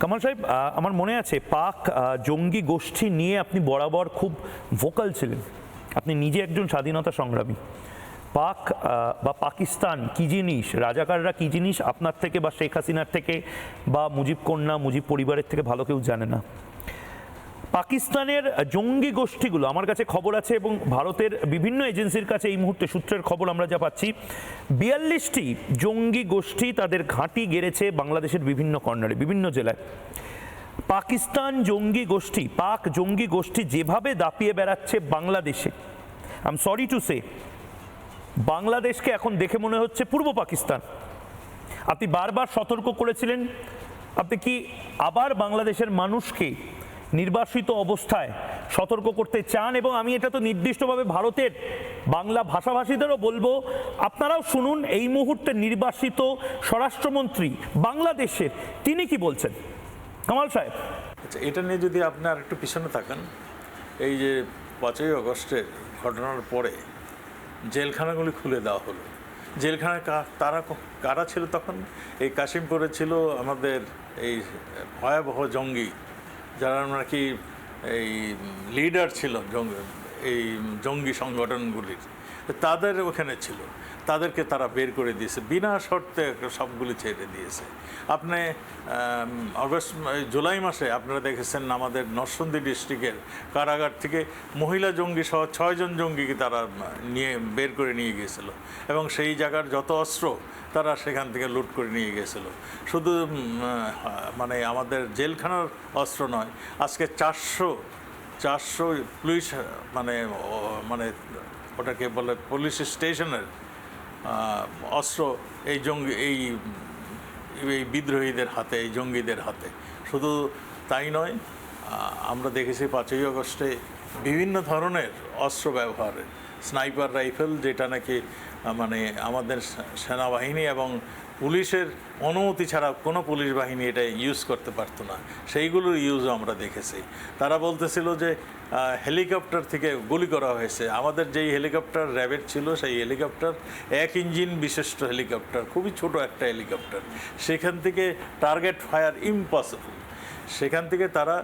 কামাল সাহেব আমার মনে আছে পাক জঙ্গি গোষ্ঠী নিয়ে আপনি বরাবর খুব ভোকাল ছিলেন। আপনি নিজে একজন স্বাধীনতা সংগ্রামী। পাক বা পাকিস্তান কি জিনিস? রাজাকাররা কি জিনিস আপনার থেকে বা শেখ হাসিনার থেকে বা মুজিব কন্যা, মুজিব পরিবারের থেকে ভালো কেউ জানে না। পাকিস্তানের জঙ্গি গোষ্ঠীগুলো, আমার কাছে খবর আছে এবং ভারতের বিভিন্ন এজেন্সির কাছে এই মুহূর্তে সূত্রের খবর আমরা যা পাচ্ছি, বিয়াল্লিশটি জঙ্গি গোষ্ঠী তাদের ঘাঁটি গেড়েছে বাংলাদেশের বিভিন্ন কর্নারে, বিভিন্ন জেলায়। পাকিস্তান জঙ্গি গোষ্ঠী, পাক জঙ্গি গোষ্ঠী যেভাবে দাপিয়ে বেড়াচ্ছে বাংলাদেশে I am sorry to say বাংলাদেশকে এখন দেখে মনে হচ্ছে পূর্ব পাকিস্তান। আপনি বারবার সতর্ক করেছিলেন, আপনি কি আবার বাংলাদেশের মানুষকে নির্বাসিত অবস্থায় সতর্ক করতে চান এবং আমি এটা তো নির্দিষ্টভাবে ভারতের বাংলা ভাষাভাষীদেরও বলব, আপনারাও শুনুন এই মুহূর্তে নির্বাসিত স্বরাষ্ট্রমন্ত্রী বাংলাদেশের, তিনি কি বলছেন? কামাল সাহেব। আচ্ছা এটা নিয়ে যদি আপনি আর একটু পিছনে থাকেন এই যে পাঁচই আগস্টের ঘটনার পরে জেলখানাগুলি খুলে দেওয়া হলো। জেলখানায় তারা কারা ছিল তখন? এই কাশিমপুরে ছিল আমাদের এই ভয়াবহ জঙ্গি যারা নাকি এই লিডার ছিল জঙ্গি এই জঙ্গি সংগঠনগুলির তাদের ওখানে ছিল। তাদেরকে তারা বের করে দিয়েছে। বিনা শর্তে সবগুলি ছেড়ে দিয়েছে। আপনি অগস্ট, জুলাই মাসে আপনারা দেখেছেন আমাদের নরসন্দী ডিস্ট্রিক্টের কারাগার থেকে মহিলা জঙ্গি সহ ছয়জন জঙ্গিকে তারা নিয়ে বের করে নিয়ে গিয়েছিল। এবং সেই জায়গার যত অস্ত্র তারা সেখান থেকে লুট করে নিয়ে গিয়েছিল। শুধু মানে আমাদের জেলখানার অস্ত্র নয়, আজকে চারশো চারশো পুলিশ মানে মানে ওটাকে বলে পুলিশ স্টেশনের অস্ত্র এই জঙ্গি, এই এই বিদ্রোহীদের হাতে, এই জঙ্গিদের হাতে। শুধু তাই নয় আমরা দেখেছি পাঁচই আগস্টে বিভিন্ন ধরনের অস্ত্র ব্যবহারের স্নাইপার রাইফেল, যেটা নাকি মানে আমাদের সেনাবাহিনী এবং পুলিশের অনুমতি ছাড়া কোনো পুলিশ বাহিনী এটা ইউজ করতে পারতো না। সেইগুলোর ইউজও আমরা দেখেছি। তারা বলতেছিল যে হেলিকপ্টার থেকে গুলি করা হয়েছে। আমাদের যেই হেলিকপ্টার র্যাবেট ছিল, সেই হেলিকপ্টার, এক ইঞ্জিন বিশিষ্ট হেলিকপ্টার, খুবই ছোট একটা হেলিকপ্টার। সেখান থেকে টার্গেট ফায়ার ইম্পসিবল সেখান থেকে তারা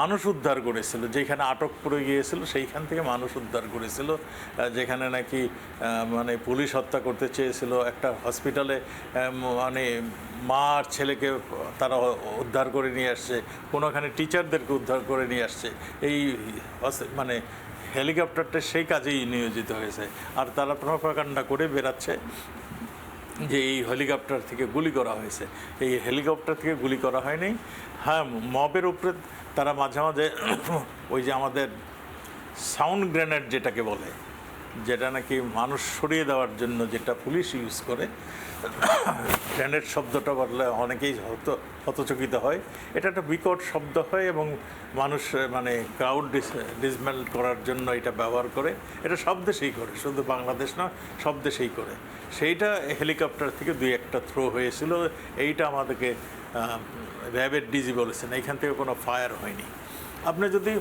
মানুষ উদ্ধার করেছিল, যেখানে আটক পড়ে গিয়েছিল সেইখান থেকে মানুষ উদ্ধার করেছিল যেখানে নাকি মানে পুলিশ হত্যা করতে চেয়েছিল, একটা হসপিটালে মানে মা আর ছেলেকে তারা উদ্ধার করে নিয়ে আসছে, কোনোখানে টিচারদেরকে উদ্ধার করে নিয়ে আসছে, এই মানে হেলিকপ্টারটা সেই কাজেই নিয়োজিত হয়েছে। আর তারা প্রপাকাণ্ডা করে বেরাচ্ছে যে এই হেলিকপ্টার থেকে গুলি করা হয়েছে। এই হেলিকপ্টার থেকে গুলি করা হয়নি। হ্যাঁ মবের উপরে তারা মাঝে মাঝে ওই যে আমাদের সাউন্ড গ্রেনেড যেটাকে বলে যেটা নাকি মানুষ সরিয়ে দেওয়ার জন্য যেটা পুলিশ ইউজ করে গ্রেনেড শব্দটা বললে অনেকেই হত, হতচকিত হয়। এটা একটা বিকট শব্দ হয় এবং মানুষ মানে ক্রাউড ডিস ডিসমেল করার জন্য এটা ব্যবহার করে। এটা সব দেশেই করে, শুধু বাংলাদেশ না, সব দেশেই করে। সেইটা হেলিকপ্টার থেকে দুই একটা থ্রো হয়েছিল, এইটা আমাদেরকে র্যাবের ডিজি বলেছেন এইখান থেকে কোনো ফায়ার হয়নি। আপনি যদি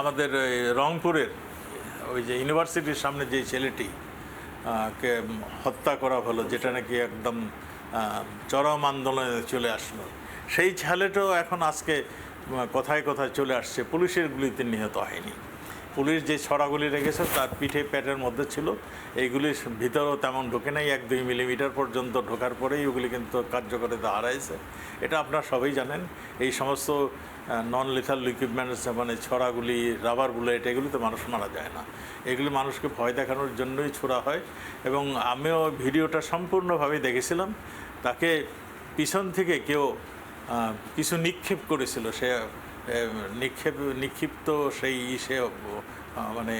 আমাদের রংপুরের ওই যে ইউনিভার্সিটির সামনে যে ছেলেটি কে হত্যা করা হলো, যেটা নাকি একদম চরম আন্দোলনে চলে আসলো। সেই ছেলেটাও এখন আজকে কথায় কথায় চলে আসছে, পুলিশের গুলিতে নিহত হয়নি। পুলিশ যে ছড়াগুলি রেখেছে, তার পিঠে প্যাটের মধ্যে ছিল। এইগুলি ভিতরেও তেমন ঢোকে নাই, এক দুই মিলিমিটার পর্যন্ত ঢোকার পরেই ওগুলি কিন্তু কার্যকারিতা হারাইছে। এটা আপনারা সবাই জানেন। এই সমস্ত নন লিথাল ইকুইপমেন্টস মানে ছড়াগুলি রাবার বুলেট এগুলিতে মানুষ মারা যায় না। এগুলি মানুষকে ভয় দেখানোর জন্যই ছোড়া হয়। এবং আমিও ভিডিওটা সম্পূর্ণভাবে দেখেছিলাম। তাকে পিছন থেকে কেউ কিছু নিক্ষেপ করেছিল। সে নিক্ষেপ, নিক্ষিপ্ত সেই সে মানে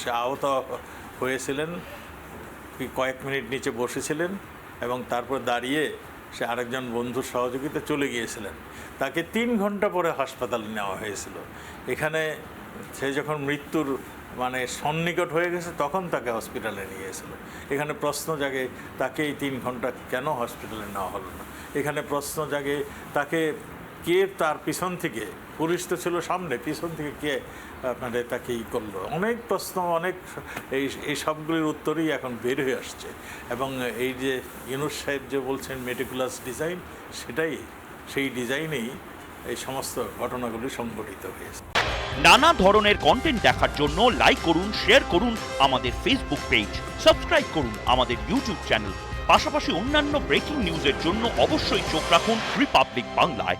সে আহত হয়েছিলেন কয়েক মিনিট নিচে বসেছিলেন এবং তারপর দাঁড়িয়ে সে আরেকজন বন্ধুর সহযোগিতা চলে গিয়েছিলেন। তাকে তিন ঘণ্টা পরে হাসপাতালে নেওয়া হয়েছিল। এখানে সে যখন মৃত্যুর মানে সন্নিকট হয়ে গেছে, তখন তাকে হসপিটালে নিয়ে গেছিল এখানে প্রশ্ন জাগে তাকে এই তিন ঘণ্টা কেন হসপিটালে নেওয়া হলো না? এখানে প্রশ্ন জাগে, তাকে কে তার পিছন থেকে? পুলিশ তো ছিল সামনে, পিছন থেকে কে আপনাদের মানে তাকে ই করল? অনেক প্রশ্ন, অনেক এই এই সবগুলির উত্তরই এখন বের হয়ে আসছে। এবং এই যে ইউনুস সাহেব যে বলছেন মেটিকুলাস ডিজাইন সেটাই, সেই ডিজাইনেই এই সমস্ত ঘটনাগুলি সংঘটিত হয়েছে। নানা ধরনের কন্টেন্ট দেখার জন্য লাইক করুন শেয়ার করুন আমাদের ফেসবুক পেজ সাবস্ক্রাইব করুন আমাদের ইউটিউব চ্যানেল পাশাপাশি অন্যান্য ব্রেকিং নিউজের জন্য অবশ্যই চোখ রাখুন রিপাবলিক বাংলায়